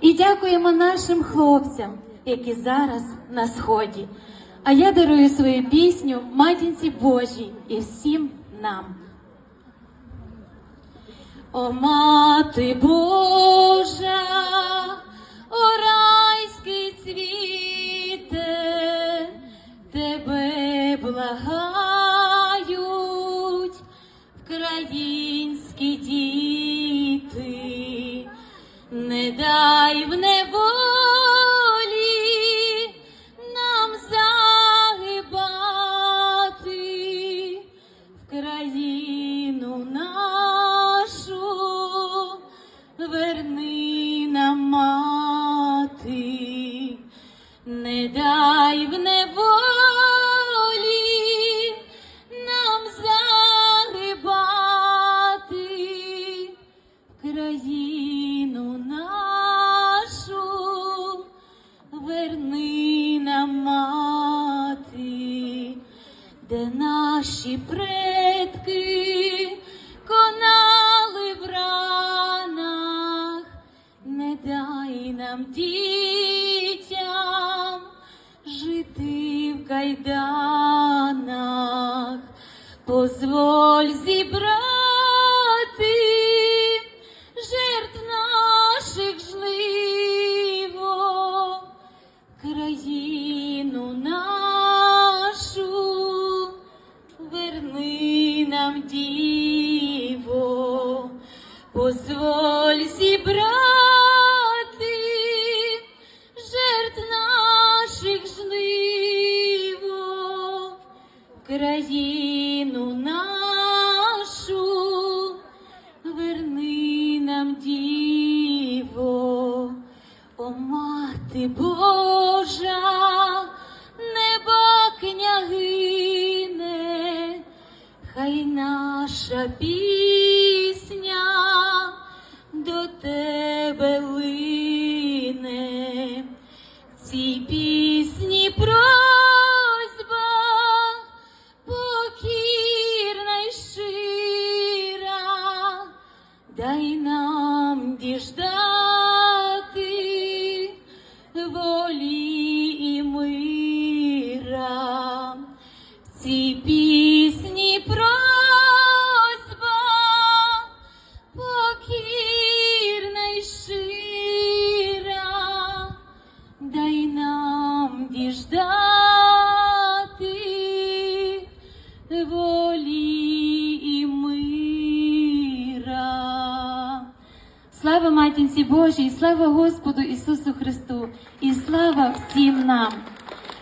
І дякуємо нашим хлопцям, які зараз на сході. А я дарую свою пісню матінці Божій і всім нам. О, мати Божа, о райський цвіте, тебе благають українські діти, дай в неволі нам загибати в країну нашу, верни нам мати, не дай в неволі країну де наші предки конали в ранах, не дай нам дітям жити в кайданах, позволь зібрати діво, позволь зібрати жертв наших жливо, країну нашу, верни нам діво, о мати Божа, хай наша пісня до тебе нам діждати волі і мира. Слава матінці Божій, слава Господу Ісусу Христу і слава всім нам.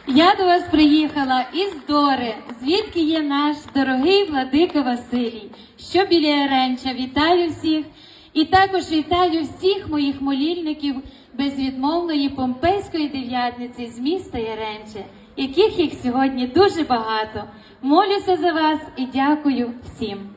Я до вас приїхала із Дори, звідки є наш дорогий владика Василій, що біля Яренча. Вітаю всіх і також вітаю всіх моїх молільників безвідмовної помпейської дев'ятниці з міста Яренче, яких їх сьогодні дуже багато. Молюся за вас і дякую всім.